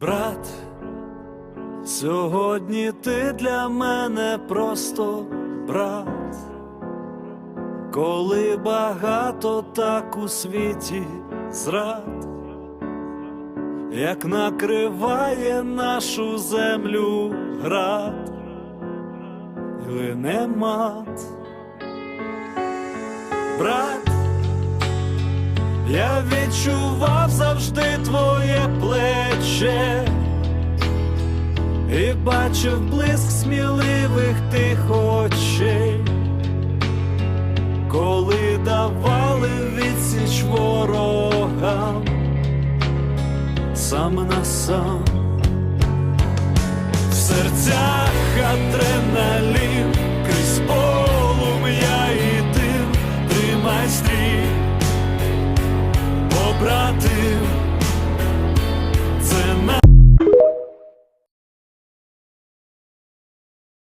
Брат, сьогодні ти для мене просто брат, коли багато так у світі зрад, як накриває нашу землю град, і лине мат. Брат, я відчував завжди твоє плече і бачив блиск сміливих тих очей, коли давали відсіч ворогам сам на сам. В серцях адреналін, крізь полум'я і дим, тримай стрій побратим.